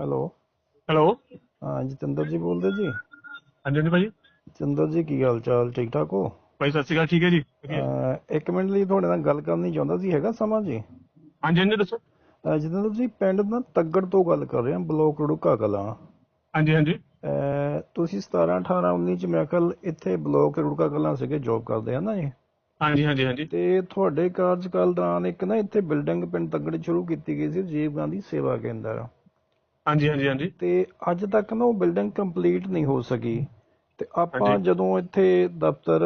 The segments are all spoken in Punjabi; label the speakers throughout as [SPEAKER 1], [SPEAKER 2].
[SPEAKER 1] ਹੈਲੋ।
[SPEAKER 2] ਹੈਲੋ।
[SPEAKER 1] ਹਾਂ ਜਤਿੰਦਰ ਜੀ ਬੋਲਦੇ ਜੀ?
[SPEAKER 2] ਹਾਂਜੀ ਹਾਂਜੀ ਭਾਜੀ।
[SPEAKER 1] ਜਤਿੰਦਰ ਜੀ ਕੀ ਹਾਲ ਚਾਲ? ਠੀਕ ਠਾਕ ਹੋ?
[SPEAKER 2] ਭਾਈ ਸਤਿ ਸ਼੍ਰੀ ਅਕਾਲ ਠੀਕ ਹੈ ਜੀ।
[SPEAKER 1] ਅਹ ਇੱਕ ਮਿੰਟ ਲਈ ਤੁਹਾਡੇ ਨਾਲ ਗੱਲ ਕਰਨੀ ਚਾਹੁੰਦਾ ਸੀ ਹੈਗਾ ਸਮਾਂ ਜੀ?
[SPEAKER 2] ਹਾਂਜੀ ਹਾਂਜੀ ਦੱਸੋ।
[SPEAKER 1] ਅਹ ਜਤਿੰਦਰ ਜੀ ਪਿੰਡ ਨਾ ਤੱਗੜ ਤੋਂ ਗੱਲ ਕਰ ਰਹੇ ਹਾਂ ਬਲੋਕ ਰੁੜਕਾ ਕਲਾਂ
[SPEAKER 2] ਹਾਂਜੀ ਹਾਂਜੀ।
[SPEAKER 1] ਅਹ ਤੁਸੀਂ 17 18 19 ਚ ਮੇਰੇ ਖਿਆਲ ਇੱਥੇ ਬਲੋਕ ਰੁੜਕਾ ਕਲਾਂ ਸੀਗੇ ਜੌਬ ਕਰਦੇ ਆ ਨਾ ਜੀ?
[SPEAKER 2] ਹਾਂਜੀ ਹਾਂਜੀ ਹਾਂਜੀ।
[SPEAKER 1] ਤੇ ਤੁਹਾਡੇ ਕਾਰਜਕਾਲ ਦੌਰਾਨ ਇੱਕ ਨਾ ਇੱਥੇ ਬਿਲਡਿੰਗ ਪਿੰਡ ਤੱਗੜ ਸ਼ੁਰੂ ਕੀਤੀ ਗਈ ਸੀ ਰਾਜੀਵ ਗਾਂਧੀ ਸੇਵਾ ਕੇਂਦਰ।
[SPEAKER 2] ਹਾਂਜੀ ਹਾਂਜੀ ਹਾਂਜੀ।
[SPEAKER 1] ਤੇ ਅੱਜ ਤੱਕ ਨਾ ਉਹ ਬਿਲਡਿੰਗ ਕੰਪਲੀਟ ਨਹੀਂ ਹੋ ਸਕੀ। ਤੇ ਆਪਾਂ। ਜਦੋਂ ਇੱਥੇ ਦਫ਼ਤਰ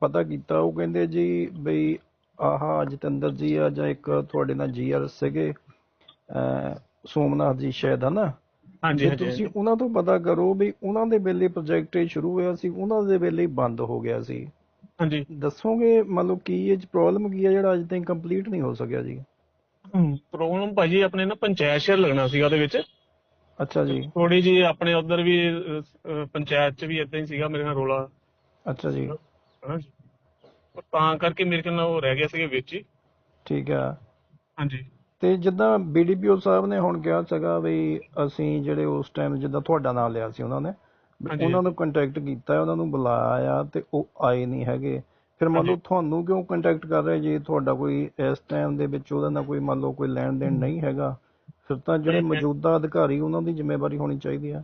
[SPEAKER 1] ਪਤਾ ਕੀਤਾ ਉਹ ਕਹਿੰਦੇ ਜੀ ਬਈ ਆਹ ਜਤਿੰਦਰ ਜੀ ਆ ਜਾਂ ਇੱਕ ਤੁਹਾਡੇ ਨਾਲ ਜੀਆਰ ਸੀਗੇ ਸੋਮਨਾਥ ਜੀ ਸ਼ਾਇਦ ਹਨਾ?
[SPEAKER 2] ਹਾਂਜੀ
[SPEAKER 1] ਤੁਸੀਂ। ਉਹਨਾਂ ਤੋਂ ਪਤਾ ਕਰੋ ਵੀ ਉਹਨਾਂ ਦੇ ਵੇਲੇ ਪ੍ਰੋਜੈਕਟ ਸ਼ੁਰੂ ਹੋਇਆ ਸੀ ਉਹਨਾਂ ਦੇ ਵੇਲੇ ਬੰਦ ਹੋ ਗਿਆ ਸੀ।
[SPEAKER 2] ਹਾਂਜੀ।
[SPEAKER 1] ਦੱਸੋਗੇ ਮਤਲਬ ਕੀ ਇਹ ਪ੍ਰੋਬਲਮ ਕੀ ਹੈ ਜਿਹੜਾ ਅੱਜ ਤਾਈਂ ਕੰਪਲੀਟ ਨਹੀਂ ਹੋ ਸਕਿਆ ਜੀ?
[SPEAKER 2] ਪ੍ਰੋਬਲਮ ਭਾਜੀ ਆਪਣੇ ਨਾ ਪੰਚਾਇਤ ਸ਼ਹਿਰ ਲੱਗਣਾ ਸੀਗਾ ਉਹਦੇ ਵਿੱਚ।
[SPEAKER 1] ਅੱਛਾ ਜੀ।
[SPEAKER 2] ਥੋੜੀ ਜੀ ਆਪਣੇ ਉਧਰ ਵੀ ਅਹ, ਅਹ, ਪੰਚਾਇਤ ਚ ਵੀ ਇਦਾਂ ਹੀ ਸੀਗਾ ਮੇਰੇ ਨਾਲ ਰੋਲਾ।
[SPEAKER 1] ਅੱਛਾ ਜੀ।
[SPEAKER 2] ਹਨਾ ਜੀ। ਉਹ ਤਾਂ ਕਰਕੇ ਮੇਰੇ ਖਿਆਲ ਨਾਲ ਉਹ ਰਹਿ ਗਿਆ ਸੀਗਾ ਵਿੱਚ ਹੀ।
[SPEAKER 1] ਠੀਕ ਆ।
[SPEAKER 2] ਹਾਂਜੀ।
[SPEAKER 1] ਤੇ ਜਿੱਦਾਂ ਬੀਡੀਪੀਓ ਸਾਹਿਬ ਨੇ ਹੁਣ ਕਿਹਾ ਸੀਗਾ ਵੀ ਅਸੀਂ ਜਿਹੜੇ ਉਸ ਟਾਈਮ ਜਿੱਦਾਂ ਤੁਹਾਡਾ ਨਾਮ ਲਿਆ ਸੀ ਉਹਨਾਂ ਨੇ ਵੀ
[SPEAKER 2] ਹਾਂਜੀ।
[SPEAKER 1] ਉਹਨਾਂ ਨੂੰ ਕੰਟੈਕਟ ਕੀਤਾ ਉਹਨਾਂ ਨੂੰ ਬੁਲਾਇਆ ਆ ਤੇ ਉਹ ਆਏ ਨਹੀਂ ਹੈਗੇ। ਫਿਰ ਮੰਨ ਲਓ। ਤੁਹਾਨੂੰ ਕਿਉਂ ਕੰਟੈਕਟ ਕਰ ਰਹੇ ਜੇ ਤੁਹਾਡਾ ਕੋਈ ਇਸ ਟਾਈਮ ਦੇ ਵਿੱਚ ਉਹਦਾ ਨਾਲ ਕੋਈ ਮੰਨ ਲਓ ਕੋਈ ਲੈਣ ਦੇਣ ਨਹੀਂ ਹੈਗਾ ਫਿਰ ਤਾਂ ਜਿਹੜੇ। ਮੌਜੂਦਾ ਅਧਿਕਾਰੀ ਉਹਨਾਂ ਦੀ ਜ਼ਿੰਮੇਵਾਰੀ ਹੋਣੀ ਚਾਹੀਦੀ ਆ।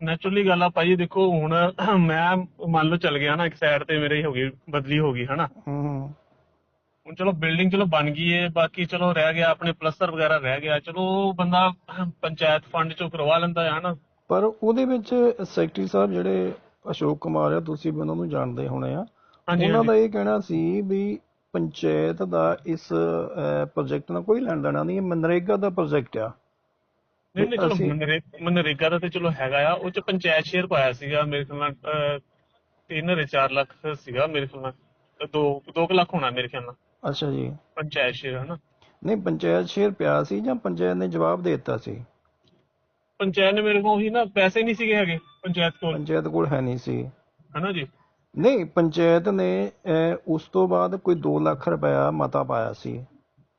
[SPEAKER 2] ਨੈਚੁਰਲੀ ਗੱਲ ਆ ਭਾਜੀ ਦੇਖੋ ਹੁਣ ਮੈਂ ਮੰਨ ਲਓ ਚੱਲ ਗਿਆ ਨਾ ਇੱਕ ਸਾਈਡ ਤੇ ਮੇਰੀ ਹੋ ਗਈ ਬਦਲੀ ਹੋ ਗਈ ਹਨਾ?
[SPEAKER 1] ਹੂੰ ਹੂੰ।
[SPEAKER 2] ਹੁਣ ਚਲੋ ਬਿਲਡਿੰਗ ਚਲੋ ਬਣ ਗਈ ਏ ਬਾਕੀ ਚਲੋ ਰਹਿ ਗਿਆ ਆਪਣੇ ਪਲਸਟਰ ਵਗੈਰਾ ਰਹਿ ਗਿਆ ਚਲੋ ਉਹ ਬੰਦਾ ਪੰਚਾਇਤ ਫੰਡ ਚੋਂ ਕਰਵਾ ਲੈਂਦਾ ਹੈ ਹਨਾ?
[SPEAKER 1] ਪਰ ਉਹਦੇ ਵਿੱਚ ਸੈਕਟਰੀ ਸਾਹਿਬ ਜਿਹੜੇ ਅਸ਼ੋਕ ਕੁਮਾਰ ਆ ਤੁਸੀਂ ਵੀ ਉਹਨਾਂ ਨੂੰ ਜਾਣਦੇ ਹੋਣੇ ਆ।
[SPEAKER 2] ਹਾਂਜੀ
[SPEAKER 1] ਉਹਨਾਂ ਦਾ ਇਹ ਕਹਿਣਾ ਸੀ ਵੀ ਪੰਚਾਇਤ ਦਾ ਇਸ ਪ੍ਰੋਜੈਕਟ ਨਾਲ ਕੋਈ ਲੈਣ ਦੇਣਾ ਨਹੀਂ ਇਹ ਮਨਰੇਗਾ ਦਾ ਪ੍ਰੋਜੈਕਟ ਆ।
[SPEAKER 2] ਨਹੀਂ ਨਹੀਂ ਚਲੋ
[SPEAKER 1] ਅਸੀਂ-
[SPEAKER 2] ਮਨਰੇ- ਮਨਰੇਗਾ ਦਾ ਤੇ ਚਲੋ ਹੈਗਾ ਆ। ਉਹ ਚ ਪੰਚਾਇਤ ਸ਼ੇਅਰ ਪਾਇਆ ਸੀਗਾ ਮੇਰੇ ਖਿਆਲ ਨਾਲ ਅਹ, ਤਿੰਨ ਜਾਂ 4 ਲੱਖ ਸੀਗਾ ਮੇਰੇ ਖਿਆਲ ਨਾਲ। ਦੋ 2 ਲੱਖ ਹੋਣਾ ਮੇਰੇ ਖਿਆਲ ਨਾਲ।
[SPEAKER 1] ਅੱਛਾ ਜੀ।
[SPEAKER 2] ਪੰਚਾਇਤ ਸ਼ੇਅਰ ਹਨਾ?
[SPEAKER 1] ਨਹੀਂ ਪੰਚਾਇਤ ਸ਼ੇਰ ਪਿਆ ਸੀ ਜਾਂ ਪੰਚਾਇਤ ਨੇ ਜਵਾਬ ਦੇ ਦਿੱਤਾ ਸੀ?
[SPEAKER 2] ਪੰਚਾਇਤ ਨੇ ਮੇਰੇ ਕੋਲ ਉਹੀ ਨਾ ਪੈਸੇ ਨਹੀਂ ਸੀਗੇ ਹੈਗੇ ਪੰਚਾਇਤ ਕੋਲ।
[SPEAKER 1] ਪੰਚਾਇਤ ਕੋਲ ਹੈ ਨਹੀਂ ਸੀ।
[SPEAKER 2] ਹਨਾ ਜੀ?
[SPEAKER 1] ਨਹੀਂ ਪੰਚਾਇਤ ਨੇ ਅਹ, ਉਸ ਤੋਂ ਬਾਅਦ ਕੋਈ 2 ਲੱਖ ਰੁਪਇਆ ਮਤਾ ਪਾਇਆ ਸੀ।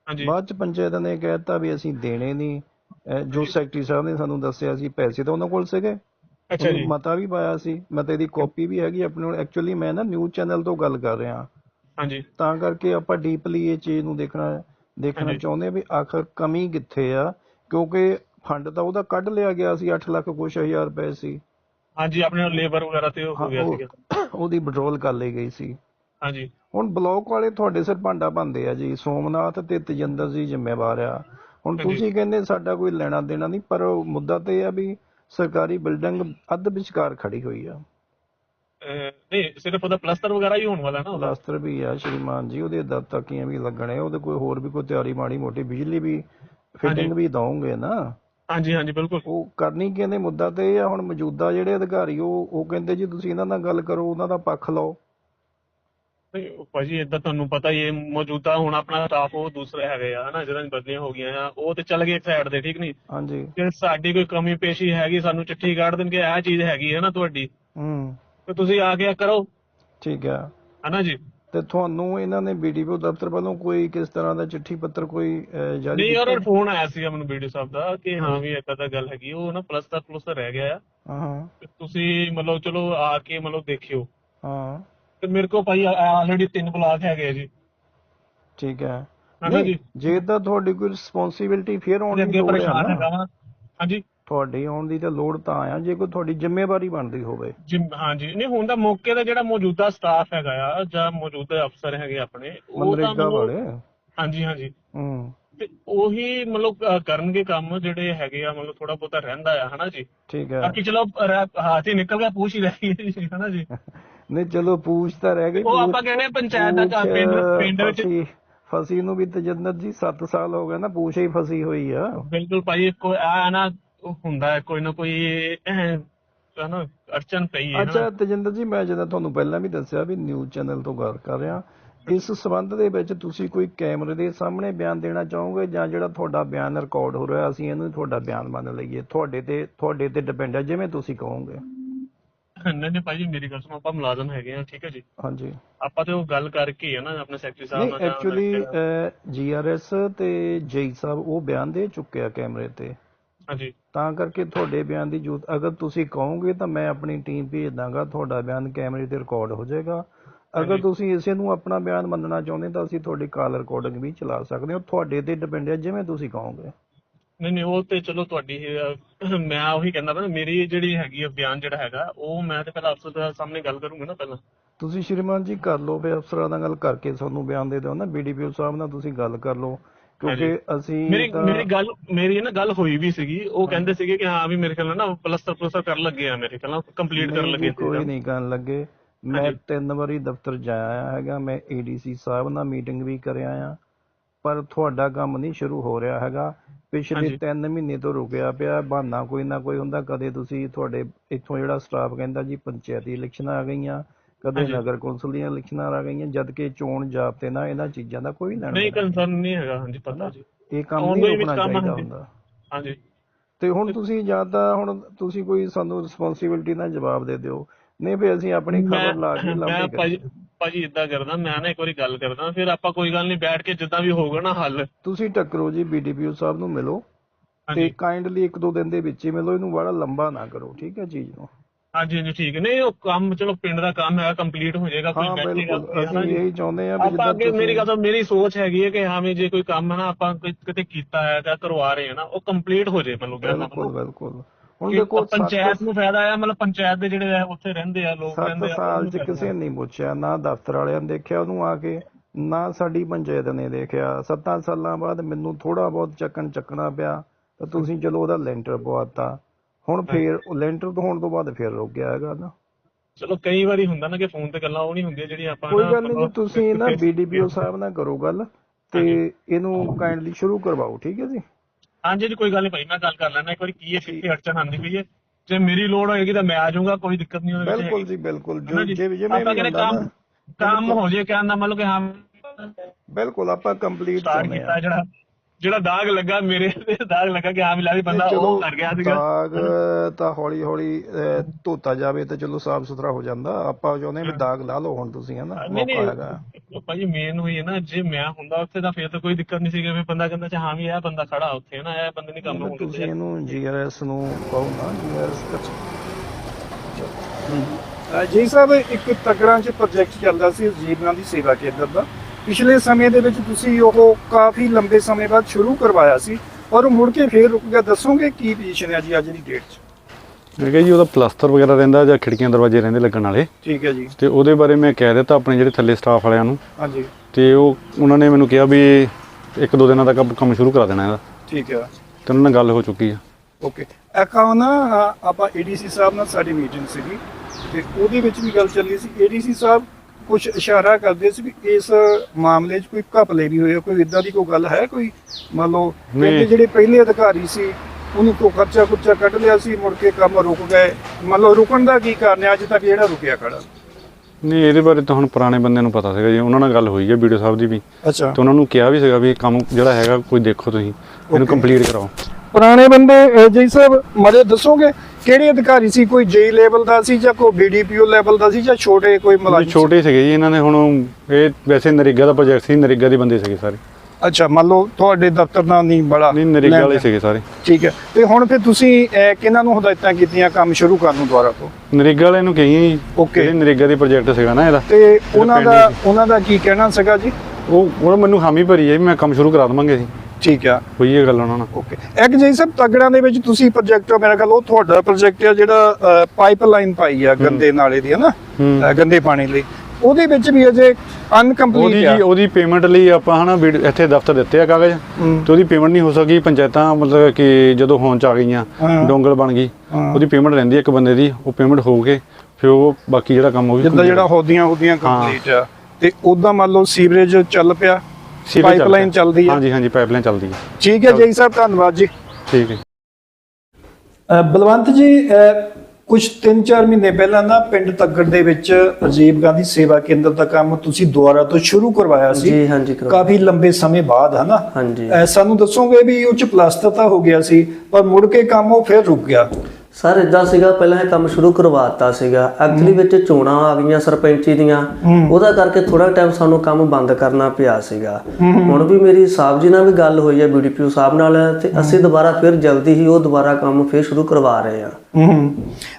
[SPEAKER 2] ਹਾਂਜੀ।
[SPEAKER 1] ਬਾਅਦ ਚ ਪੰਚਾਇਤ ਨੇ ਕਹਿ ਦਿੱਤਾ ਵੀ ਅਸੀਂ ਦੇਣੇ ਨਹੀਂ। ਅਹ, ਜੋ ਸੈਕਟਰੀ ਸਾਹਿਬ ਨੇ ਸਾਨੂੰ ਦੱਸਿਆ ਸੀ ਪੈਸੇ ਤਾਂ ਉਹਨਾਂ ਕੋਲ ਸੀਗੇ।
[SPEAKER 2] ਅੱਛਾ ਜੀ।
[SPEAKER 1] ਮਤਾ ਵੀ ਪਾਇਆ ਸੀ। ਮਤੇ ਦੀ ਕਾਪੀ ਵੀ ਹੈਗੀ ਆਪਣੇ ਕੋਲ। ਐਕਚੁਅਲੀ ਮੈਂ ਨਾ ਨਿਊਜ਼ ਚੈਨਲ ਤੋਂ ਗੱਲ ਕਰ ਰਿਹਾ।
[SPEAKER 2] ਹਾਂਜੀ।
[SPEAKER 1] ਤਾਂ ਕਰਕੇ ਆਪਾਂ ਡੀਪਲੀ ਇਹ ਚੀਜ਼ ਨੂੰ ਦੇਖਣਾ ਦੇਖਣਾ
[SPEAKER 2] ਹਾਂਜੀ।
[SPEAKER 1] ਚਾਹੁੰਦੇ ਆ ਵੀ ਆਖਰ ਕਮੀ ਕਿੱਥੇ ਆ। ਕਿਉਂਕਿ ਫੰਡ ਤਾਂ ਉਹਦਾ ਕੱਢ ਲਿਆ ਗਿਆ ਸੀ 8 ਲੱਖ ਕੁਛ ਹਜ਼ਾਰ ਰੁਪਏ ਸੀ।
[SPEAKER 2] ਹਾਂਜੀ ਆਪਣੇ ਲੇਬਰ ਵਗੈਰਾ ਤੇ ਉਹ ਹੋ ਗਿਆ ਸੀਗਾ।
[SPEAKER 1] ਉਹਦੀ ਵਿਡਰੋਲ ਕਰ ਲਈ ਗਈ ਸੀ।
[SPEAKER 2] ਹਾਂਜੀ।
[SPEAKER 1] ਹੁਣ ਬਲਾਕ ਵਾਲੇ ਤੁਹਾਡੇ ਸਿਰ ਭਾਂਡਾ ਪਾਉਂਦੇ ਆ ਜੀ ਸੋਮਨਾਥ ਤੇ ਤੇਜਿੰਦਰ ਜੀ ਜ਼ਿੰਮੇਵਾਰ ਆ। ਹੁਣ। ਤੁਸੀਂ ਕਹਿੰਦੇ ਸਾਡਾ ਕੋਈ ਲੈਣਾ ਦੇਣਾ ਨਹੀਂ ਪਰ ਮੁੱਦਾ ਤੇ ਆ ਵੀ ਸਰਕਾਰੀ ਬਿਲਡਿੰਗ ਅੱਧ ਵਿਚਕਾਰ ਖੜੀ ਹੋਈ ਆ।
[SPEAKER 2] ਨਹੀਂ ਸਿਰਫ ਉਹਦਾ ਪਲਸਤਰ ਵਗੈਰਾ ਹੀ ਹੋਣ ਵਾਲਾ ਨਾ ਉਹਦਾ?
[SPEAKER 1] ਪਲਾਸਟਰ ਵੀ ਆ ਸ਼੍ਰੀਮਾਨ ਜੀ ਉਹਦੇ ਦਰ ਤੱਕੀਆਂ ਵੀ ਲੱਗਣੇ ਉਹਦੇ ਕੋਈ ਹੋਰ ਵੀ ਕੋਈ ਤਿਆਰੀ ਮਾੜੀ ਮੋਟੀ ਬਿਜਲੀ ਵੀ ਫਿਟਿੰਗ। ਵੀ ਦਵਾਂਗੇ ਨਾ।
[SPEAKER 2] ਹਾਂਜੀ ਹਾਂਜੀ ਬਿਲਕੁਲ।
[SPEAKER 1] ਉਹ ਕਰਨੀ ਕਹਿੰਦੇ ਮੁੱਦਾ ਤੇ ਇਹ ਆ ਹੁਣ ਮੌਜੂਦਾ ਜਿਹੜੇ ਅਧਿਕਾਰੀ ਉਹ ਉਹ ਕਹਿੰਦੇ ਜੀ ਤੁਸੀਂ ਇਹਨਾਂ ਨਾਲ ਗੱਲ ਕਰੋ ਉਹਨਾਂ ਦਾ ਪੱਖ ਲਓ।
[SPEAKER 2] ਨਹੀਂ ਭਾਜੀ ਇਦਾਂ ਤੁਹਾਨੂੰ ਪਤਾ ਹੀ ਹੈ ਮੌਜੂਦਾ ਹੁਣ ਆਪਣਾ ਸਟਾਫ ਉਹ ਦੂਸਰਾ ਹੈਗੇ ਆ ਹਨਾ ਜਿਹਨਾਂ ਦੀ ਬਦਲੀਆਂ ਹੋ ਗਈਆਂ ਆ ਉਹ ਤੇ ਚੱਲ ਗਏ ਇੱਕ ਸਾਈਡ ਤੇ ਠੀਕ ਨਹੀਂ?
[SPEAKER 1] ਹਾਂਜੀ।
[SPEAKER 2] ਜੇ ਸਾਡੀ ਕੋਈ ਕਮੀ ਪੇਸ਼ੀ ਹੈਗੀ ਸਾਨੂੰ ਚਿੱਠੀ ਕੱਢ ਦੇਣਗੇ ਇਹ ਚੀਜ਼ ਹੈਗੀ ਹੈ ਨਾ ਤੁਹਾਡੀ।
[SPEAKER 1] ਹੂੰ।
[SPEAKER 2] ਤੇ ਤੁਸੀਂ ਆ ਕੇ ਕਰੋ।
[SPEAKER 1] ਠੀਕ ਆ।
[SPEAKER 2] ਹਨਾ ਜੀ?
[SPEAKER 1] ਤੇ ਤੁਹਾਨੂੰ ਇਹਨਾਂ ਨੇ ਬੀਡੀਪੀਓ ਦਫ਼ਤਰ ਵੱਲੋਂ ਕੋਈ ਕਿਸ ਤਰ੍ਹਾਂ ਦਾ ਚਿੱਠੀ ਪੱਤਰ ਕੋਈ ਜਾਰੀ
[SPEAKER 2] ਨਹੀਂ ਯਾਰ? ਫੋਨ ਆਇਆ ਸੀਗਾ ਮੈਨੂੰ ਵੀਡੀਓ ਸਾਹਿਬ ਦਾ ਕਿ ਹਾਂ ਵੀ ਏਦਾਂ ਦਾ ਗੱਲ ਹੈਗੀ ਉਹ ਨਾ ਪਲਸਤਰ ਪਲਸਤਰ ਰਹਿ ਗਿਆ ਆ।
[SPEAKER 1] ਹਾਂ
[SPEAKER 2] ਤੁਸੀਂ ਮਤਲਬ ਚਲੋ ਆ ਕੇ ਮਤਲਬ ਦੇਖਿਓ।
[SPEAKER 1] ਹਾਂ।
[SPEAKER 2] ਤੇ ਮੇਰੇ ਕੋਲ ਭਾਈ ਆਲਰੇਡੀ ਤਿੰਨ ਬਲਾਕ ਹੈਗੇ ਜੀ।
[SPEAKER 1] ਠੀਕ ਹੈ। ਨਹੀਂ,
[SPEAKER 2] ਜੀ
[SPEAKER 1] ਜੇ ਤਾਂ ਤੁਹਾਡੀ ਕੋਈ ਰਿਸਪੌਂਸਿਬਿਲਟੀ ਫੇਰ ਆਉਣ ਦੀ ਹੈ
[SPEAKER 2] ਹਾਂਜੀ।
[SPEAKER 1] ਤੁਹਾਡੀ ਆਉਣ ਦੀ ਤਾਂ ਲੋੜ ਤਾਂ ਆ ਜੇ ਕੋਈ ਤੁਹਾਡੀ ਜ਼ਿੰਮੇਵਾਰੀ ਬਣਦੀ ਹੋਵੇ।
[SPEAKER 2] ਹਾਂਜੀ। ਨਹੀਂ ਹੁਣ ਦਾ ਮੌਕੇ ਦਾ ਜਿਹੜਾ ਮੌਜੂਦਾ ਸਟਾਫ ਹੈਗਾ ਆ ਜਾਂ ਮੌਜੂਦਾ ਅਫਸਰ ਹੈਗੇ ਆਪਣੇ ਉਹ ਤਾਂ
[SPEAKER 1] ਮਨਰੇਗਾ
[SPEAKER 2] ਮਤਲਬ-
[SPEAKER 1] ਵਾਲੇ।
[SPEAKER 2] ਹਾਂਜੀ ਹਾਂਜੀ।
[SPEAKER 1] ਹੂੰ।
[SPEAKER 2] ਤੇ ਉਹੀ ਮਤਲਬ ਅਹ, ਕਰਨਗੇ ਕੰਮ ਜਿਹੜੇ ਹੈਗੇ ਆ ਮਤਲਬ ਥੋੜਾ ਬਹੁਤਾ ਰਹਿੰਦਾ ਆ ਹਨਾ ਜੀ?
[SPEAKER 1] ਠੀਕ ਹੈ
[SPEAKER 2] ਬਾਕੀ ਚਲੋ ਰਹਿ- ਹੱਥ ਹੀ ਨਿਕਲ ਗਿਆ ਪੂਛ ਹੀ ਰਹਿ ਗਈ ਜੀ, ਹਨਾ ਜੀ?
[SPEAKER 1] ਨਹੀਂ ਚਲੋ ਪੂਛ ਤਾਂ ਰਹਿ ਗਈ
[SPEAKER 2] ਉਹ ਆਪਾਂ ਕਹਿੰਦੇ ਆ ਪੰਚਾਇਤ ਦਾ ਕੰਮ ਪਿੰਡ ਪਿੰਡ ਵਿੱਚ
[SPEAKER 1] ਫਸੀ ਫਸੀ ਨੂੰ ਵੀ ਤਜਿੰਦਰ ਜੀ 7 ਸਾਲ ਹੋ ਗਏ ਨਾ ਪੂਛ ਹੀ ਫਸੀ ਹੋਈ ਆ।
[SPEAKER 2] ਬਿਲਕੁਲ ਭਾਈ ਕੋਈ ਆ ਨਾ ਹੁੰਦਾ ਹੈ, ਕੋਈ ਨਾ ਕੋਈ ਹਨਾ ਅੜਚਨ ਪਈ ਹੈ
[SPEAKER 1] ਅੱਛਾ ਤਜਿੰਦਰ ਜੀ ਮੈਂ ਜਦੋਂ ਤੁਹਾਨੂੰ ਪਹਿਲਾਂ ਵੀ ਦੱਸਿਆ ਵੀ ਨਿਊਜ਼ ਚੈਨਲ ਤੋਂ ਗੱਲ ਕਰ ਰਿਹਾ। ਇਸ ਸਬੰਧ ਦੇ ਵਿੱਚ ਤੁਸੀਂ ਕੋਈ ਕੈਮਰੇ ਦੇ ਸਾਹਮਣੇ ਬਿਆਨ ਦੇਣਾ ਚਾਹੋਗੇ ਜਾਂ ਜਿਹੜਾ ਤੁਹਾਡਾ ਬਿਆਨ ਰਿਕਾਰਡ ਹੋ ਰਿਹਾ ਅਸੀਂ ਇਹਨੂੰ ਤੁਹਾਡਾ ਬਿਆਨ ਮੰਨ ਲਈਏ। ਤੁਹਾਡੇ ਤੇ ਤੁਹਾਡੇ ਤੇ ਡਿਪੈਂਡ ਹੈ ਜਿਵੇਂ ਤੁਸੀਂ ਕਹੋਗੇ।
[SPEAKER 2] ਨਹੀਂ ਨਹੀਂ ਭਾਈ ਜੀ ਮੇਰੀ ਗੱਲ ਸੁਣੋ ਆਪਾਂ ਮੁਲਾਜ਼ਮ ਹੈਗੇ ਆ ਠੀਕ ਹੈ ਜੀ।
[SPEAKER 1] ਹਾਂਜੀ।
[SPEAKER 2] ਆਪਾਂ ਤੇ ਉਹ ਗੱਲ ਕਰਕੇ ਹੀ ਨਾ ਆਪਣੇ ਸੈਕਟਰੀ ਸਾਹਿਬ ਨਾਲ ਜਾਂ
[SPEAKER 1] ਐਕਚੁਅਲੀ ਜੀਆਰਐਸ ਤੇ ਜੇਈ ਸਾਹਿਬ ਉਹ ਬਿਆਨ ਦੇ ਚੁੱਕੇ ਆ ਕੈਮਰੇ ਤੇ।
[SPEAKER 2] ਹਾਂਜੀ।
[SPEAKER 1] ਤਾਂ ਕਰਕੇ ਤੁਹਾਡੇ ਬਿਆਨ ਦੀ ਜ਼ਰੂਰਤ ਅਗਰ ਤੁਸੀਂ ਕਹੋਗੇ ਤਾਂ ਮੈਂ ਆਪਣੀ ਟੀਮ ਭੇਜ ਦਾਂਗਾ ਤੁਹਾਡਾ ਬਿਆਨ ਕੈਮਰੇ ਤੇ ਰਿਕਾਰਡ ਹੋ ਜਾਏਗਾ। ਅਗਰ
[SPEAKER 2] ਹਾਂਜੀ।
[SPEAKER 1] ਤੁਸੀਂ ਇਸੇ ਨੂੰ ਆਪਣਾ ਬਿਆਨ ਮੰਨਣਾ ਚਾਹੁੰਦੇ ਤਾਂ ਅਸੀਂ ਤੁਹਾਡੀ ਕਾਲ ਰਿਕਾਰਡਿੰਗ ਵੀ ਚਲਾ ਸਕਦੇ ਹਾਂ। ਤੁਹਾਡੇ ਤੇ ਡਿਪੈਂਡ ਹੈ ਜਿਵੇਂ ਤੁਸੀਂ ਕਹੋਗੇ।
[SPEAKER 2] ਨਹੀਂ ਨਹੀਂ ਉਹ ਤੇ ਚਲੋ ਤੁਹਾਡੀ ਅਹ, ਮੈਂ ਉਹੀ ਕਹਿੰਦਾ ਪਿਆ ਮੇਰੀ ਜਿਹੜੀ ਹੈਗੀ ਆ ਬਿਆਨ ਜਿਹੜਾ ਹੈਗਾ ਉਹ ਮੈਂ ਤੇ ਪਹਿਲਾਂ ਅਫਸਰ ਦੇ ਸਾਹਮਣੇ ਗੱਲ ਕਰੂੰਗਾ ਨਾ ਪਹਿਲਾਂ।
[SPEAKER 1] ਤੁਸੀਂ ਸ਼੍ਰੀਮਾਨ ਜੀ ਕਰ ਲਓ ਫਿਰ ਅਫਸਰਾਂ ਨਾਲ ਗੱਲ ਕਰਕੇ ਤੁਹਾਨੂੰ ਬਿਆਨ ਦੇ ਦਿਓ ਨਾ। ਬੀਡੀਪੀਓ ਸਾਹਿਬ ਨਾਲ ਤੁਸੀਂ ਗੱਲ ਕਰ ਲਓ। ਕਿਉਂਕਿ ਅਸੀਂ
[SPEAKER 2] ਮੇਰੀ ਮੇਰੀ ਗੱਲ ਮੇਰੀ ਨਾ ਗੱਲ ਹੋਈ ਵੀ ਸੀਗੀ। ਉਹ ਕਹਿੰਦੇ ਸੀਗੇ ਕਿ ਹਾਂ ਵੀ ਮੇਰੇ ਖਿਆਲ ਨਾਲ ਨਾ ਪਲਸਟਰ ਪਲਸਟਰ ਕਰਨ ਲੱਗੇ ਆ ਮੇਰੇ ਖਿਆਲ ਨਾਲ ਕੰਪਲੀਟ ਕਰਨ ਲੱਗੇ
[SPEAKER 1] ਕੋਈ ਨਹੀਂ ਕਰਨ ਲੱਗੇ। ਮੈਂ। ਤਿੰਨ ਵਾਰੀ ਦਫ਼ਤਰ ਜਾਇਆ ਹੈਗਾ। ਮੈਂ ਏਡੀਸੀ ਸਾਹਿਬ ਨਾਲ ਮੀਟਿੰਗ ਵੀ ਕਰਿਆ ਆ। ਪਰ ਤੁਹਾਡਾ ਕੰਮ ਨਹੀਂ ਸ਼ੁਰੂ ਹੋ ਰਿਹਾ ਹੈਗਾ। ਪਿਛਲੇ। 3 ਮਹੀਨੇ ਤੋਂ ਰੁਕਿਆ ਪਿਆ। ਬਹਾਨਾ ਕੋਈ ਨਾ ਕੋਈ ਹੁੰਦਾ। ਕਦੇ ਤੁਸੀਂ ਤੁਹਾਡੇ ਇੱਥੋਂ ਜਿਹੜਾ ਸਟਾਫ ਕਹਿੰਦਾ ਜੀ ਪੰਚਾਇਤੀ ਇਲੈਕਸ਼ਨਾਂ ਆ ਗਈਆਂ। ਕਦੇ। ਨਗਰ ਕੌਂਸਲ ਦੀਆਂ ਇਲੈਕਸ਼ਨਾਂ ਆ ਗਈਆਂ ਜਦ ਕਿ ਚੋਣ ਜਾਬਤੇ ਨਾਲ ਇਹਨਾਂ ਚੀਜ਼ਾਂ ਦਾ ਕੋਈ ਲੈਣਾ
[SPEAKER 2] ਨਹੀਂ ਕੰਸਰਨ ਨਹੀਂ। ਹੈਗਾ ਹਾਂਜੀ ਪਤਾ? ਜੀ।
[SPEAKER 1] ਇਹ ਕੰਮ ਨਹੀਂ ਰੁਕਣਾ ਚਾਹੀਦਾ। ਹੁੰਦਾ।
[SPEAKER 2] ਹਾਂਜੀ।
[SPEAKER 1] ਤੇ ਹੁਣ ਤੁਸੀਂ ਜਾਂ ਤਾਂ ਹੁਣ ਤੁਸੀਂ ਕੋਈ ਸਾਨੂੰ ਰਿਸਪੌਂਸਿਬਿਲਟੀ ਨਾਲ ਜਵਾਬ ਦੇ ਦਿਓ। ਨਹੀਂ ਵੀ ਅਸੀਂ ਆਪਣੀ ਖਬਰ ਲਾ ਕੇ ਲੰਬੇ
[SPEAKER 2] ਮੈਂ ਭਾਜੀ ਭਾਜੀ ਇਦਾਂ ਕਰਦਾ ਮੈਂ ਨਾ ਇੱਕ ਵਾਰੀ ਗੱਲ ਕਰਦਾ ਫਿਰ ਆਪਾਂ ਕੋਈ ਗੱਲ ਨਹੀਂ ਬੈਠ ਕੇ ਜਿੱਦਾਂ ਵੀ ਹੋਊਗਾ ਨਾ ਹੱਲ।
[SPEAKER 1] ਤੁਸੀਂ ਟੱਕਰੋ ਜੀ ਬੀਡੀਪੀਓ ਸਾਹਿਬ ਨੂੰ ਮਿਲੋ। ਤੇ ਕਾਈਂਡਲੀ ਇੱਕ ਦੋ ਦਿਨ ਦੇ ਵਿੱਚ ਹੀ ਮਿਲੋ ਇਹਨੂੰ ਬੜਾ ਲੰਬਾ ਨਾ ਕਰੋ ਠੀਕ ਹੈ ਚੀਜ਼ ਨੂੰ।
[SPEAKER 2] ਹਾਂਜੀ ਹਾਂਜੀ ਠੀਕ ਹੈ। ਨਹੀਂ ਉਹ ਕੰਮ ਚਲੋ ਪਿੰਡ ਦਾ ਕੰਮ ਹੈ ਕੰਪਲੀਟ ਹੋ ਜਾਏਗਾ ਕੋਈ
[SPEAKER 1] ਹਾਂ
[SPEAKER 2] ਬੈਠੇਗਾ
[SPEAKER 1] ਬਿਲਕੁਲ। ਅਸੀਂ ਇਹੀ ਚਾਹੁੰਦੇ ਆ ਵੀ
[SPEAKER 2] ਆਪਾਂ
[SPEAKER 1] ਜਿੱਦਾਂ
[SPEAKER 2] ਅੱਗੇ ਮੇਰੀ ਗੱਲ ਤਾਂ ਮੇਰੀ ਸੋਚ ਹੈਗੀ ਹੈ ਕਿ ਹਾਂ ਵੀ ਜੇ ਕੋਈ ਕੰਮ ਹੈ ਨਾ ਆਪਾਂ ਕਿਤੇ ਕੀਤਾ ਹੈ ਜਾਂ ਕਰਵਾ ਰਹੇ ਹਾਂ ਨਾ ਉਹ ਕੰਪਲੀਟ ਹੋ ਜਾਏ ਮਤਲਬ
[SPEAKER 1] ਬਿਲਕੁਲ। ਹੁਣ ਦੇਖੋ
[SPEAKER 2] ਪੰਚਾਇਤ ਨੂੰ ਫਾਇਦਾ ਆ ਮਤਲਬ ਪੰਚਾਇਤ ਦੇ ਜਿਹੜੇ ਉੱਥੇ ਰਹਿੰਦੇ ਆ ਲੋਕ
[SPEAKER 1] 7
[SPEAKER 2] ਰਹਿੰਦੇ ਆ
[SPEAKER 1] ਸਾਲ ਚ ਕਿਸੇ ਨੇ ਨਹੀਂ ਪੁੱਛਿਆ ਨਾ ਦਫ਼ਤਰ ਵਾਲਿਆਂ ਨੇ ਦੇਖਿਆ ਉਹਨੂੰ ਆ ਕੇ ਨਾ ਸਾਡੀ ਪੰਚਾਇਤ ਨੇ ਦੇਖਿਆ। 7 ਸਾਲਾਂ ਬਾਅਦ ਮੈਨੂੰ ਥੋੜਾ ਬਹੁਤ ਚੱਕਣ ਚੱਕਣਾ ਪਿਆ ਤਾਂ ਤੁਸੀਂ ਚਲੋ ਉਹਦਾ ਲੈਂਟਰ ਪਵਾਤਾ ਹੁਣ ਫੇਰ ਲੈਂਟਰ ਤੋਂ ਹੋਣ ਤੋਂ ਬਾਅਦ ਫੇਰ ਰੁਕ ਗਿਆ ਹੈਗਾ ਨਾ।
[SPEAKER 2] ਚਲੋ ਕਈ ਵਾਰੀ ਹੁੰਦਾ ਨਾ ਕਿ ਫੋਨ ਤੇ ਗੱਲਾਂ ਉਹ ਨਹੀਂ ਹੁੰਦੀਆਂ ਜਿਹੜੀਆਂ ਆਪਾਂ
[SPEAKER 1] ਕੋਈ ਗੱਲ ਨਹੀਂ ਜੀ ਤੁਸੀਂ ਨਾ ਬੀਡੀਪੀਓ ਸਾਹਿਬ ਨਾਲ ਕਰੋ ਗੱਲ ਤੇ ਇਹਨੂੰ ਕਾਈਂਡਲੀ ਸ਼ੁਰੂ ਕਰਵਾਓ ਠੀਕ ਹੈ ਜੀ?
[SPEAKER 2] ਹਾਂਜੀ ਜੀ ਕੋਈ ਗੱਲ ਨਹੀਂ ਭਾਈ ਮੈਂ ਗੱਲ ਕਰ ਲੈਣਾ ਇੱਕ ਵਾਰੀ ਕੀ ਹੈ ਕਿੱਥੇ ਅੜਚਨ ਆਉਂਦੀ ਪਈ ਹੈ। ਜੇ ਮੇਰੀ ਲੋੜ ਹੋਏਗੀ ਤਾਂ ਮੈਂ ਆ ਜਾਊਂਗਾ ਕੋਈ ਦਿੱਕਤ ਨਹੀਂ ਉਹਦੇ ਵਿੱਚ
[SPEAKER 1] ਬਿਲਕੁਲ। ਜੀ ਬਿਲਕੁਲ ਜੋ?
[SPEAKER 2] ਜੀ?
[SPEAKER 1] ਜਿਵੇਂ ਜਿਵੇਂ
[SPEAKER 2] ਆਪਾਂ ਕਹਿੰਦੇ ਕੰਮ ਕੰਮ ਹੋ ਜੇ ਕਹਿਣ ਦਾ ਮਤਲਬ ਕਿ ਹਾਂ।
[SPEAKER 1] ਬਿਲਕੁਲ ਆਪਾਂ ਕੰਪਲੀਟ
[SPEAKER 2] ਕੀਤਾ
[SPEAKER 1] ਆ।
[SPEAKER 2] ਜਿਹੜਾ ਜਿਹੜਾ ਦਾਗ ਲੱਗਾ ਮੇਰੇ ਤੇ ਦਾਗ ਲੱਗਾ ਕਿ ਹਾਂ ਵੀ ਲੈ ਵੀ ਬੰਦਾ ਉਹ ਕਰ ਗਿਆ ਸੀਗਾ।
[SPEAKER 1] ਦਾਗ ਤਾਂ ਹੌਲੀ ਹੌਲੀ ਧੋਤਾ ਜਾਵੇ ਤਾਂ ਚਲੋ ਸਾਫ਼ ਸੁਥਰਾ ਹੋ ਜਾਂਦਾ। ਆਪਾਂ ਚਾਹੁੰਦੇ ਹਾਂ ਵੀ ਦਾਗ ਲਾ ਲਓ ਹੁਣ ਤੁਸੀਂ ਹਨਾ? ਮੌਕਾ ਹੈਗਾ।
[SPEAKER 2] ਭਾਜੀ ਮੇਨ ਹੋਈ ਹੈ ਨਾ ਜੇ ਮੈਂ ਹੁੰਦਾ ਉੱਥੇ ਤਾਂ ਫੇਰ ਤਾਂ ਕੋਈ ਦਿੱਕਤ ਨਹੀਂ ਸੀਗੀ ਵੀ ਬੰਦਾ ਕਹਿੰਦਾ ਚਾ ਹਾਂ ਵੀ ਇਹ ਬੰਦਾ ਖੜਾ ਉੱਥੇ ਹੈ ਨਾ ਇਹ ਬੰਦੇ ਨਹੀਂ ਕੰਮ ਹੋਣ
[SPEAKER 1] ਤੁਸੀਂ ਇਹਨੂੰ ਜੀਆਰਐਸ ਨੂੰ ਕਹੋ ਨਾ ਜੀਆਰਐਸ
[SPEAKER 3] ਅ, ਜੀ ਸਾਹਿਬ ਇੱਕ ਤਗੜਾਂ 'ਚ ਪ੍ਰੋਜੈਕਟ ਚੱਲਦਾ ਸੀ ਜੀਵਨਾਂ ਦੀ ਸੇਵਾ ਕੇਂਦਰ ਦਾ। ਪਿਛਲੇ ਸਮੇਂ ਦੇ ਵਿੱਚ ਤੁਸੀਂ ਉਹ ਕਾਫੀ ਲੰਬੇ ਸਮੇਂ ਬਾਅਦ ਸ਼ੁਰੂ ਕਰਵਾਇਆ ਸੀ ਔਰ ਮੁੜ ਕੇ ਫੇਰ ਰੁਕ ਗਿਆ। ਦੱਸੋਗੇ ਕੀ ਪੋਜੀਸ਼ਨ ਹੈ ਜੀ ਅੱਜ ਦੀ ਡੇਟ 'ਚ?
[SPEAKER 4] ਮੈਂ ਕਿਹਾ ਜੀ ਉਹਦਾ ਪਲਾਸਟਰ ਵਗੈਰਾ ਰਹਿੰਦਾ ਜਾਂ ਖਿੜਕੀਆਂ ਦਰਵਾਜ਼ੇ ਰਹਿੰਦੇ ਲੱਗਣ ਵਾਲੇ?
[SPEAKER 3] ਠੀਕ ਹੈ ਜੀ।
[SPEAKER 4] ਤੇ ਉਹਦੇ ਬਾਰੇ ਮੈਂ ਕਹਿ ਦਿੱਤਾ ਆਪਣੇ ਜਿਹੜੇ ਥੱਲੇ ਸਟਾਫ ਵਾਲਿਆਂ ਨੂੰ।
[SPEAKER 3] ਹਾਂਜੀ।
[SPEAKER 4] ਤੇ ਉਹ ਉਹਨਾਂ ਨੇ ਮੈਨੂੰ ਕਿਹਾ ਵੀ ਇੱਕ ਦੋ ਦਿਨਾਂ ਤੱਕ ਕੰਮ ਸ਼ੁਰੂ ਕਰਾ ਦੇਣਾ ਇਹਦਾ।
[SPEAKER 3] ਠੀਕ ਹੈ।
[SPEAKER 4] ਤੇ ਉਹਨਾਂ ਨਾਲ ਗੱਲ ਹੋ ਚੁੱਕੀ ਆ।
[SPEAKER 3] ਓਕੇ। ਇੱਕ ਨਾ ਆਪਾਂ ਏਡੀਸੀ ਸਾਹਿਬ ਨਾਲ ਸਾਡੀ ਮੀਟਿੰਗ ਸੀਗੀ। ਤੇ ਉਹਦੇ ਵਿੱਚ ਵੀ ਗੱਲ ਚੱਲੀ ਸੀ। ਏਡੀਸੀ ਸਾਹਿਬ ਕੁਝ ਇਸ਼ਾਰਾ ਕਰਦੇ ਸੀ ਵੀ ਇਸ ਮਾਮਲੇ 'ਚ ਕੋਈ ਘਪਲੇ ਵੀ ਹੋਏ ਆ, ਕੋਈ ਇਦਾਂ ਦੀ ਕੋਈ ਗੱਲ ਹੈ ਕੋਈ? ਮੰਨ ਲਓ। ਕਹਿੰਦੇ ਜਿਹੜੇ ਪਹਿਲੇ ਅਧਿਕਾਰੀ ਸੀ ਉਹਨੂੰ ਕੋ ਖਰਚਾ ਖੁਰਚਾ ਕੱਢ ਲਿਆ ਸੀ ਮੁੜ ਕੇ ਕੰਮ ਰੁਕ ਗਏ। ਮੰਨ ਲਓ ਰੁਕਣ ਦਾ ਕੀ ਕਾਰਨ ਹੈ? ਅੱਜ ਤੱਕ ਜਿਹੜਾ ਰੁਕਿਆ ਖੜਾ।
[SPEAKER 4] ਨਹੀਂ ਇਹਦੇ ਬਾਰੇ ਤਾਂ ਹੁਣ ਪੁਰਾਣੇ ਬੰਦਿਆਂ ਨੂੰ ਪਤਾ ਸੀਗਾ ਜੀ। ਉਹਨਾਂ ਨਾਲ ਗੱਲ ਹੋਈ ਹੈ ਵੀਡੀਓ ਸਾਹਿਬ ਦੀ ਵੀ।
[SPEAKER 3] ਅੱਛਾ।
[SPEAKER 4] ਤੇ ਉਹਨਾਂ ਨੂੰ ਕਿਹਾ ਵੀ ਸੀਗਾ ਵੀ ਇਹ ਕੰਮ ਜਿਹੜਾ ਹੈਗਾ ਕੋਈ ਦੇਖੋ ਤੁਸੀਂ। ਇਹਨੂੰ. ਕੰਪਲੀਟ ਕਰਾਓ।
[SPEAKER 3] ਪੁਰਾਣੇ ਬੰਦੇ ਜੀ ਸਾਹਿਬ ਮਰੇ ਦੱਸੋਗੇ? ਕਿਹੜੇ ਅਧਿਕਾਰੀ ਸੀ? ਕੋਈ ਜੇਈ ਲੈਵਲ ਦਾ ਸੀ ਜਾਂ ਕੋਈ ਬੀਡੀਪੀਓ ਲੈਵਲ ਦਾ ਸੀ ਜਾਂ ਛੋਟੇ ਕੋਈ ਮੁਲਾਜ਼ਮ?
[SPEAKER 4] ਛੋਟੇ ਸੀਗੇ ਜੀ ਇਹਨਾਂ ਨੇ ਹੁਣ ਇਹ ਵੈਸੇ ਨਰੇਗਾ ਦਾ ਪ੍ਰੋਜੈਕਟ ਸੀ ਨਰੇਗਾ ਦੇ ਬੰਦੇ ਸੀਗੇ ਸਾਰੇ।
[SPEAKER 3] ਅੱਛਾ ਮੰਨ ਲਓ ਤੁਹਾਡੇ ਦਫ਼ਤਰ ਦਾ ਨਹੀਂ ਬੜਾ
[SPEAKER 4] ਨਹੀਂ ਨਰੇਗਾ ਵਾਲੇ। ਸੀਗੇ ਸਾਰੇ।
[SPEAKER 3] ਠੀਕ ਹੈ। ਤੇ ਹੁਣ ਫਿਰ ਤੁਸੀਂ ਕਿਹਨਾਂ ਨੂੰ ਹਦਾਇਤਾਂ ਕੀਤੀਆਂ ਕੰਮ ਸ਼ੁਰੂ ਕਰਨ ਨੂੰ ਦੁਬਾਰਾ ਤੋਂ?
[SPEAKER 4] ਨਰੇਗਾ ਵਾਲੇ ਨੂੰ ਕਹੀ ਜੀ. ਇਹ ਨਰੇਗਾ ਦੇ ਪ੍ਰੋਜੈਕਟ ਸੀਗਾ ਨਾ ਇਹਦਾ।
[SPEAKER 3] ਤੇ ਉਹਨਾਂ ਦਾ ਉਹਨਾਂ ਦਾ ਕੀ ਕਹਿਣਾ ਸੀਗਾ ਜੀ?
[SPEAKER 4] ਉਹ ਉਹ ਮੈਨੂੰ ਹਾਮੀ ਭਰੀ ਹੈ ਵੀ ਮੈਂ ਕੰਮ ਸ਼ੁਰੂ ਕਰਾ ਦਵਾਂਗੇ ਅਸੀਂ
[SPEAKER 3] ਠੀਕ ਆ।
[SPEAKER 4] ਹੋਈ ਇਹ ਗੱਲ ਉਹਨਾਂ ਨਾਲ।
[SPEAKER 3] ਓਕੇ ਇੱਕ ਜੀ ਸਭ ਤਗੜਾਂ ਦੇ ਵਿੱਚ ਤੁਸੀਂ ਪ੍ਰੋਜੈਕਟ ਮੇਰਾ ਖਿਆਲ ਉਹ ਤੁਹਾਡਾ ਪ੍ਰੋਜੈਕਟ ਹੈ ਜਿਹੜਾ ਪਾਈਪਲਾਈਨ ਪਾਈ ਆ ਗੰਦੇ ਨਾਲੇ ਦੀ ਹੈ ਨਾ
[SPEAKER 4] ਹੂੰ।
[SPEAKER 3] ਅਹ, ਗੰਦੇ ਪਾਣੀ ਲਈ। ਉਹਦੇ ਵਿੱਚ ਵੀ ਅਜੇ
[SPEAKER 4] ਉਹਦੀ
[SPEAKER 3] ਅਨਕੰਪਲੀਟ ਆ।
[SPEAKER 4] ਉਹਦੀ ਪੇਮੈਂਟ ਲਈ ਆਪਾਂ ਹਨਾ ਇੱਥੇ ਦਫ਼ਤਰ ਦਿੱਤੇ ਆ ਕਾਗਜ਼।
[SPEAKER 3] ਹੂੰ।
[SPEAKER 4] ਤੇ ਉਹਦੀ ਪੇਮੈਂਟ ਨਹੀਂ ਹੋ ਸਕੀ ਪੰਚਾਇਤਾਂ ਮਤਲਬ ਕਿ ਜਦੋਂ ਚ ਆ ਗਈਆਂ
[SPEAKER 3] ਹਾਂ।
[SPEAKER 4] ਡੋਂਗਲ ਬਣ ਗਈ
[SPEAKER 3] ਹਾਂ।
[SPEAKER 4] ਉਹਦੀ ਪੇਮੈਂਟ ਰਹਿੰਦੀ ਹੈ ਇੱਕ ਬੰਦੇ ਦੀ ਉਹ ਪੇਮੈਂਟ ਹੋ ਕੇ ਫਿਰ ਉਹ ਬਾਕੀ ਜਿਹੜਾ ਕੰਮ ਉਹ ਵੀ
[SPEAKER 3] ਜਿੱਦਾਂ ਜਿਹੜਾ ਹੋਦੀਆਂ ਹੋਦੀਆਂ ਕੰਪਲੀਟ ਆ। ਤੇ ਉਦਾਂ ਮੰਨ ਲਓ ਸੀਵਰੇਜ ਚੱਲ ਪਿਆ। ਪਾਈਪਲਾਈਨ। ਚੱਲਦੀ। ਆ।
[SPEAKER 4] ਹਾਂਜੀ ਹਾਂਜੀ ਪਾਈਪਲਾਈਨ ਚੱਲਦੀ ਹੈ
[SPEAKER 3] ਠੀਕ ਹੈ ਜੀ ਸਾਹਿਬ ਧੰਨਵਾਦ ਜੀ।
[SPEAKER 4] ਠੀਕ ਹੈ।
[SPEAKER 3] ਬਲਵੰਤ ਜੀ ਕੁਝ 3-4 ਮਹੀਨੇ ਪਹਿਲਾਂ ਨਾ ਪਿੰਡ ਤੱਗੜ ਦੇ ਵਿੱਚ ਰਾਜੀਵ ਗਾਂਧੀ ਸੇਵਾ ਕੇਂਦਰ ਦਾ ਕੰਮ ਤੁਸੀਂ ਦੁਆਰਾ ਤੋਂ ਸ਼ੁਰੂ ਕਰਵਾਇਆ ਸੀ।
[SPEAKER 5] ਜੀ ਹਾਂਜੀ ਕਰੋ
[SPEAKER 3] ਕਾਫੀ ਲੰਬੇ ਸਮੇਂ ਬਾਅਦ ਹਨਾ?
[SPEAKER 5] ਹਾਂਜੀ।
[SPEAKER 3] ਸਾਨੂੰ ਦੱਸੋਗੇ ਵੀ ਉਹ ਚ ਪਲਾਸਟਰ ਤਾਂ ਹੋ ਗਿਆ ਸੀ ਪਰ ਮੁੜ ਕੇ ਕੰਮ ਉਹ ਫਿਰ ਰੁਕ ਗਿਆ।
[SPEAKER 5] ਸਰ ਇਦਾਂ ਸੀਗਾ ਪਹਿਲਾਂ ਇਹ ਕੰਮ ਸ਼ੁਰੂ ਕਰਵਾਤਾ ਸੀਗਾ। ਐਕਚੁਅਲੀ ਵਿੱਚ ਚੋਣਾਂ ਆ ਗਈਆਂ ਸਰਪੰਚੀ ਦੀਆਂ। ਉਹਦਾ ਕਰਕੇ ਥੋੜਾ ਟਾਈਮ ਸਾਨੂੰ ਕੰਮ ਬੰਦ ਕਰਨਾ ਪਿਆ ਸੀਗਾ। ਹੁਣ ਵੀ ਮੇਰੀ ਸਾਹਿਬ ਜੀ ਨਾਲ ਵੀ ਗੱਲ ਹੋਈ ਹੈ ਬੀਡੀਪੀਓ ਸਾਹਿਬ ਨਾਲ ਤੇ ਅਸੀਂ ਦੁਬਾਰਾ ਫਿਰ ਜਲਦੀ ਹੀ ਉਹ ਦੁਬਾਰਾ ਕੰਮ ਫਿਰ ਸ਼ੁਰੂ ਕਰਵਾ ਰਹੇ ਹੂੰ।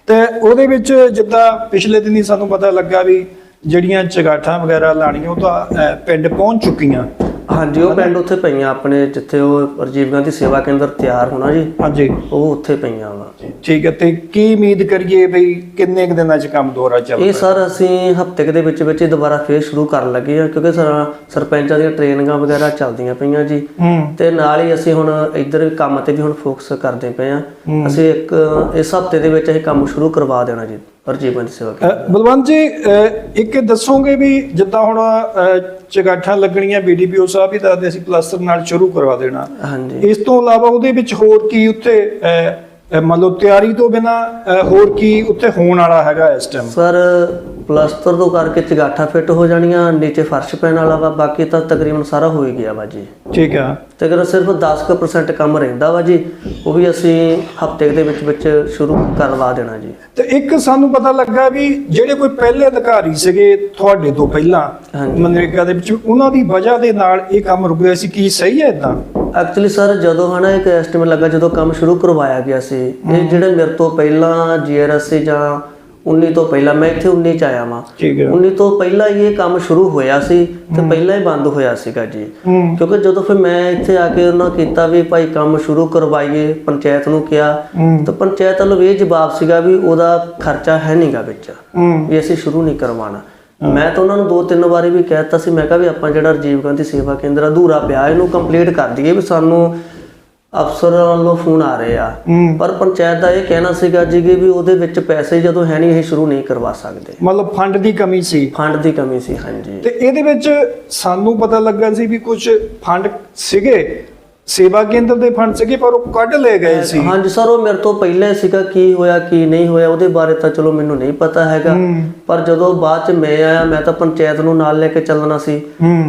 [SPEAKER 3] ਤੇ ਉਹਦੇ ਵਿੱਚ ਜਿੱਦਾਂ ਪਿਛਲੇ ਦਿਨੀ ਸਾਨੂੰ ਪਤਾ ਲੱਗਾ ਵੀ ਜਿਹੜੀਆਂ ਚਗਾਠਾਂ ਵਗੈਰਾ ਲਾਣੀਆਂ ਉਹ ਤਾਂ ਪਿੰਡ ਪਹੁੰਚ ਚੁੱਕੀਆਂ।
[SPEAKER 5] ਹਾਂਜੀ ਉਹ ਪਿੰਡ ਉੱਥੇ ਪਈਆਂ ਆਪਣੇ ਜਿੱਥੇ ਉਹ ਰਾਜੀਵ ਗਾਂਧੀ ਸੇਵਾ ਕੇਂਦਰ ਤਿਆਰ ਹੋਣਾ ਜੀ
[SPEAKER 3] ਹਾਂਜੀ।
[SPEAKER 5] ਉਹ ਉੱਥੇ ਪਈਆਂ ਵਾ।
[SPEAKER 3] ਠੀਕ ਹੈ ਤੇ ਕੀ ਉਮੀਦ ਕਰੀਏ ਬਈ ਕਿੰਨੇ ਕੁ ਦਿਨਾਂ 'ਚ ਕੰਮ ਦੁਬਾਰਾ ਚੱਲ
[SPEAKER 5] ਇਹ ਸਰ ਅਸੀਂ ਹਫ਼ਤੇ ਦੇ ਵਿੱਚ ਵਿੱਚ ਹੀ ਦੁਬਾਰਾ ਫੇਰ ਸ਼ੁਰੂ ਕਰਨ ਲੱਗੇ ਆ ਕਿਉਂਕਿ ਸਰ ਸਰਪੰਚਾਂ ਦੀਆਂ ਟ੍ਰੇਨਿੰਗਾਂ ਵਗੈਰਾ ਚੱਲਦੀਆਂ ਪਈਆਂ ਜੀ।
[SPEAKER 3] ਹੂੰ।
[SPEAKER 5] ਤੇ ਨਾਲ ਹੀ ਅਸੀਂ ਹੁਣ ਇੱਧਰ ਕੰਮ ਤੇ ਵੀ ਹੁਣ ਫੋਕਸ ਕਰਦੇ ਪਏ ਆ ਅਸੀਂ ਇੱਕ ਇਸ ਹਫ਼ਤੇ ਦੇ ਵਿੱਚ ਇਹ ਕੰਮ ਸ਼ੁਰੂ ਕਰਵਾ ਦੇਣਾ ਜੀ ਰਾਜੀਵ ਗਾਂਧੀ ਸੇਵਾ ਕੇਂਦਰ।
[SPEAKER 3] ਬਲਵੰਤ ਜੀ ਅਹ, ਇੱਕ ਦੱਸੋਗੇ ਵੀ ਜਿੱਦਾਂ ਹੁਣ ਅਹ, ਚਗਾਠਾਂ ਲੱਗਣੀਆਂ ਬੀਡੀਪੀਓ ਸਾਹਿਬ ਵੀ ਦੱਸਦੇ ਸੀ ਪਲਾਸਟਰ ਨਾਲ ਸ਼ੁਰੂ ਕਰਵਾ ਦੇਣਾ।
[SPEAKER 5] ਹਾਂਜੀ।
[SPEAKER 3] ਇਸ ਤੋਂ ਇਲਾਵਾ ਉਹਦੇ ਵਿੱਚ ਹੋਰ ਕੀ ਅਹ, ਅਹ, ਮੰਨ ਲਓ ਤਿਆਰੀ ਤੋਂ ਬਿਨਾ ਹੋਰ ਕੀ ਉੱਥੇ ਹੋਣ ਵਾਲਾ ਹੈਗਾ ਇਸ ਟਾਈਮ
[SPEAKER 5] ਸਰ ਪਲਸਤਰ ਤੋਂ ਕਰਕੇ ਚਗਾਠਾ ਫਿੱਟ ਹੋ ਜਾਣੀਆਂ ਨੀਚੇ ਫਰਸ਼ ਪੈਣ ਵਾਲਾ ਵਾ ਬਾਕੀ ਤਾਂ ਤਕਰੀਬਨ ਸਾਰਾ ਹੋ ਹੀ ਗਿਆ ਵਾ ਜੀ।
[SPEAKER 3] ਠੀਕ ਆ।
[SPEAKER 5] ਤਕਰੀਬਨ ਸਿਰਫ 10% ਕੰਮ ਰਹਿੰਦਾ ਵਾ ਜੀ ਉਹ ਵੀ ਅਸੀਂ ਹਫ਼ਤੇ ਦੇ ਵਿੱਚ ਵਿੱਚ ਸ਼ੁਰੂ ਕਰਵਾ ਦੇਣਾ ਜੀ।
[SPEAKER 3] ਤੇ ਇੱਕ ਸਾਨੂੰ ਪਤਾ ਲੱਗਾ ਵੀ ਜਿਹੜੇ ਕੋਈ ਪਹਿਲੇ ਅਧਿਕਾਰੀ ਸੀਗੇ ਤੁਹਾਡੇ ਤੋਂ ਪਹਿਲਾਂ
[SPEAKER 5] ਹਾਂਜੀ।
[SPEAKER 3] ਮਨਰੇਗਾ ਦੇ ਵਿੱਚ ਉਹਨਾਂ ਦੀ ਵਜ੍ਹਾ ਦੇ ਨਾਲ ਇਹ ਕੰਮ ਰੁਕਿਆ ਸੀ ਕੀ ਸਹੀ ਹੈ ਇਦਾਂ
[SPEAKER 5] ਐਕਚੁਅਲੀ ਸਰ ਜਦੋਂ ਹਨਾ ਇੱਕ ਐਸਟੀਮੇਟ ਲੱਗਾ ਜਦੋਂ ਕੰਮ ਸ਼ੁਰੂ ਕਰਵਾਇਆ ਗਿਆ ਸੀ ਇਹ ਜਿਹੜੇ ਮੇਰੇ ਤੋਂ ਪਹਿਲਾਂ ਜੀਆਰਐਸ ਜਾਂ 19 ਤੋਂ ਪਹਿਲਾਂ ਮੈਂ ਇੱਥੇ 19 ਚ ਆਇਆ ਵਾਂ।
[SPEAKER 3] ਠੀਕ ਹੈ।
[SPEAKER 5] 19 ਤੋਂ ਪਹਿਲਾਂ ਇਹ ਕੰਮ ਸ਼ੁਰੂ ਹੋਇਆ ਸੀ ਤੇ ਪਹਿਲਾਂ ਹੀ ਬੰਦ ਹੋਇਆ ਸੀਗਾ ਜੀ। ਕਿਉਂਕਿ ਜਦੋਂ ਫਿਰ ਮੈਂ ਇੱਥੇ ਆ ਕੇ ਉਹਨਾਂ ਕੀਤਾ ਵੀ ਭਾਈ ਕੰਮ ਸ਼ੁਰੂ ਕਰਵਾਈਏ ਪੰਚਾਇਤ ਨੂੰ ਕਿਹਾ ਤਾਂ ਪੰਚਾਇਤ ਵੱਲੋਂ ਵੀ ਇਹ ਜਵਾਬ ਸੀਗਾ ਵੀ ਉਹਦਾ ਖਰਚਾ ਹੈ ਨਹੀਂਗਾ ਵਿੱਚ। ਵੀ ਅਸੀਂ ਸ਼ੁਰੂ ਨਹੀਂ ਕਰਵਾਉਣਾ। ਮੈਂ ਤਾਂ ਉਹਨਾਂ ਨੂੰ ਦੋ ਤਿੰਨ ਵਾਰੀ ਵੀ ਕਹਿਤਾ ਸੀ ਮੈਂ ਕਿਹਾ ਵੀ ਆਪਾਂ ਜਿਹੜਾ ਰਾਜੀਵ ਗਾਂਧੀ ਸੇਵਾ ਕੇਂਦਰ ਅਧੂਰਾ ਪਿਆ ਇਹਨੂੰ ਕੰਪਲੀਟ ਕਰ ਦਈਏ ਵੀ ਸਾਨੂੰ ਅਫਸਰਾਂ ਵੱਲੋਂ ਫੋਨ ਆ ਰਹੇ ਆ। ਪਰ ਪੰਚਾਇਤ ਦਾ ਇਹ ਕਹਿਣਾ ਸੀਗਾ ਜੀ ਕਿ ਵੀ ਉਹਦੇ ਵਿੱਚ ਪੈਸੇ ਜਦੋਂ ਹੈ ਨਹੀਂ ਇਹ ਸ਼ੁਰੂ ਨਹੀਂ ਕਰਵਾ ਸਕਦੇ।
[SPEAKER 3] ਮਤਲਬ ਫੰਡ ਦੀ ਕਮੀ ਸੀ।
[SPEAKER 5] ਫੰਡ ਦੀ ਕਮੀ ਸੀ ਹਾਂਜੀ।
[SPEAKER 3] ਤੇ ਇਹਦੇ ਵਿੱਚ ਸਾਨੂੰ ਪਤਾ ਲੱਗਾ ਸੀ ਵੀ ਕੁਝ ਫੰਡ ਸੀਗੇ। ਸੇਵਾ ਕੇਂਦਰ ਦੇ ਫੰਡ ਸੀਗੇ ਪਰ ਉਹ ਕੱਢ ਲਏ ਗਏ ਸੀ।
[SPEAKER 5] ਹਾਂਜੀ ਸਰ ਉਹ ਮੇਰੇ ਤੋਂ ਪਹਿਲਾਂ ਸੀਗਾ ਕੀ ਹੋਇਆ ਕੀ ਨਹੀਂ ਹੋਇਆ ਉਹਦੇ ਬਾਰੇ ਤਾਂ ਚਲੋ ਮੈਨੂੰ ਨਹੀਂ ਪਤਾ ਹੈਗਾ। ਪਰ ਜਦੋਂ ਬਾਅਦ ਚ ਮੈਂ ਆਇਆ ਮੈਂ ਤਾਂ ਪੰਚਾਇਤ ਨੂੰ ਨਾਲ ਲੈ ਕੇ ਚੱਲਣਾ ਸੀ।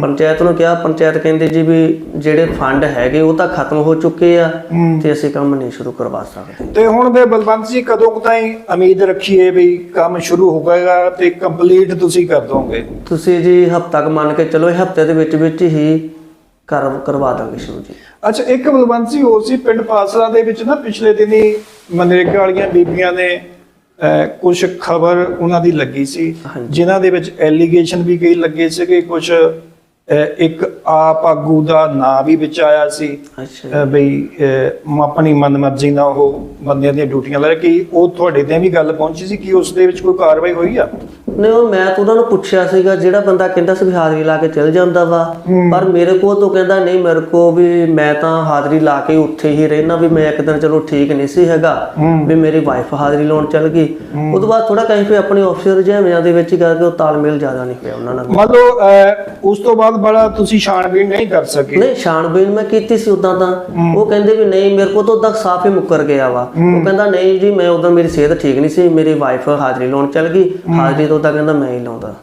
[SPEAKER 5] ਪੰਚਾਇਤ ਨੂੰ ਕਿਹਾ ਪੰਚਾਇਤ ਕਹਿੰਦੇ ਜੀ ਵੀ ਜਿਹੜੇ ਫੰਡ ਹੈਗੇ ਉਹ ਤਾਂ ਖਤਮ ਹੋ ਚੁੱਕੇ ਆ। ਤੇ ਅਸੀਂ ਕੰਮ ਨਹੀਂ ਸ਼ੁਰੂ ਕਰਵਾ ਸਕਦੇ।
[SPEAKER 3] ਤੇ ਹੁਣ ਫਿਰ ਬਲਵੰਤ ਜੀ ਕਦੋਂ ਤਾਈਂ ਉਮੀਦ ਰੱਖੀਏ ਵੀ ਕੰਮ ਸ਼ੁਰੂ ਹੋ ਜਾਏਗਾ ਤੇ ਕੰਪਲੀਟ ਤੁਸੀਂ ਕਰ ਦੋਗੇ?
[SPEAKER 5] ਤੁਸੀਂ ਜੀ ਹਫਤਾ ਕ ਮੰਨ ਕੇ ਚਲੋ ਇਹ ਹਫ਼ਤੇ ਦੇ ਵਿੱਚ ਵਿੱਚ ਹੀ ਕਰ ਕਰਵਾ ਦਾਂਗੇ ਸ਼ੁਰੂ ਜੀ।
[SPEAKER 3] ਅੱਛਾ ਇੱਕ ਬਲਵੰਤ ਜੀ ਹੋਰ ਸੀ ਪਿੰਡ ਪਾਸਰਾ ਦੇ ਵਿੱਚ ਨਾ ਪਿਛਲੇ ਦਿਨੀ ਮਨਰੇਗਾ ਵਾਲੀਆਂ ਬੀਬੀਆਂ ਨੇ ਕੁਝ ਖਬਰ ਉਹਨਾਂ ਦੀ ਲੱਗੀ ਸੀ। ਜਿਨ੍ਹਾਂ ਦੇ ਵਿੱਚ ਐਲੀਗੇਸ਼ਨ ਵੀ ਕਈ ਲੱਗੇ ਸੀਗੇ ਕੁਝ ਇੱਕ ਆਪ ਆਗੂ ਦਾ ਨਾਂ ਵੀ ਵਿੱਚ ਆਇਆ ਸੀ ਬਈ ਆਪਣੀ ਮਨਮਰਜ਼ੀ ਨਾਲ ਉਹ ਬੰਦਿਆਂ ਦੀਆਂ ਡਿਊਟੀਆਂ ਲੈ ਕਿ ਉਹ ਤੁਹਾਡੇ ਤੇ ਵੀ ਗੱਲ ਪਹੁੰਚੀ ਸੀ ਕਿ ਉਸ ਦੇ ਵਿੱਚ ਕੋਈ ਕਾਰਵਾਈ ਹੋਈ ਆ?
[SPEAKER 5] ਨਹੀਂ ਉਹ ਮੈਂ ਤਾਂ ਉਹਨਾਂ ਨੂੰ ਪੁੱਛਿਆ ਸੀਗਾ ਜਿਹੜਾ ਬੰਦਾ ਕਹਿੰਦਾ ਸੀ ਵੀ ਹਾਜ਼ਰੀ ਲਾ ਕੇ ਚਲ ਜਾਂਦਾ ਵਾ ਪਰ ਮੇਰੇ ਕੋਲ ਤੋਂ ਕਹਿੰਦਾ ਨਹੀਂ ਮੇਰੇ ਕੋ ਵੀ ਮੈਂ ਤਾਂ ਹਾਜ਼ਰੀ ਲਾ ਕੇ ਉੱਥੇ ਹੀ ਰਹਿਣਾ ਵੀ ਮੈਂ ਇੱਕ ਦਿਨ ਚਲੋ ਠੀਕ ਨਹੀਂ ਸੀ ਹੈਗਾ ਵੀ ਮੇਰੀ ਵਾਈਫ ਹਾਜ਼ਰੀ ਲਾਉਣ ਚਲ ਗਈ। ਉਸ ਤੋਂ ਬਾਅਦ ਥੋੜਾ ਕਹੀਂ ਫੇ ਆਪਣੇ ਆਫਿਸਰ ਜਿਹਾ ਦੇ ਵਿੱਚ ਕਰਕੇ ਉਹ ਤਾਲਮੇਲ ਜ਼ਿਆਦਾ ਨਹੀਂ ਹੋਇਆ ਉਹਨਾਂ ਨਾਲ।
[SPEAKER 3] ਮੰਨ ਲਓ ਉਸ ਤੋਂ ਬਾਅਦ ਬੜਾ ਤੁਸੀਂ ਛਾਣਬੀਣ ਨਹੀਂ ਕਰ ਸਕੇ।
[SPEAKER 5] ਨਹੀਂ ਛਾਣਬੀਨ ਮੈਂ ਕੀਤੀ ਸੀ ਉਦਾਂ ਤਾਂ। ਉਹ ਕਹਿੰਦੇ ਵੀ ਨਹੀਂ ਮੇਰੇ ਕੋਲ ਤਾਂ ਉਦਾਂ ਸਾਫ਼ ਹੀ ਮੁੱਕਰ ਗਿਆ ਵਾ। ਉਹ ਕਹਿੰਦਾ ਨਹੀਂ ਜੀ ਮੈਂ ਉਦੋਂ ਮੇਰੀ ਸਿਹਤ ਠੀਕ ਨਹੀਂ ਸੀ ਮੇਰੀ ਵਾਈਫ ਹਾਜ਼ਰੀ ਲਾਉਣ ਚਲ ਗਈ। ਹਾਜ਼ਰੀ ਤੋਂ ਤਾਂ ਕਹਿੰਦਾ ਮੈਂ ਹੀ ਲਾਉਂਦਾ।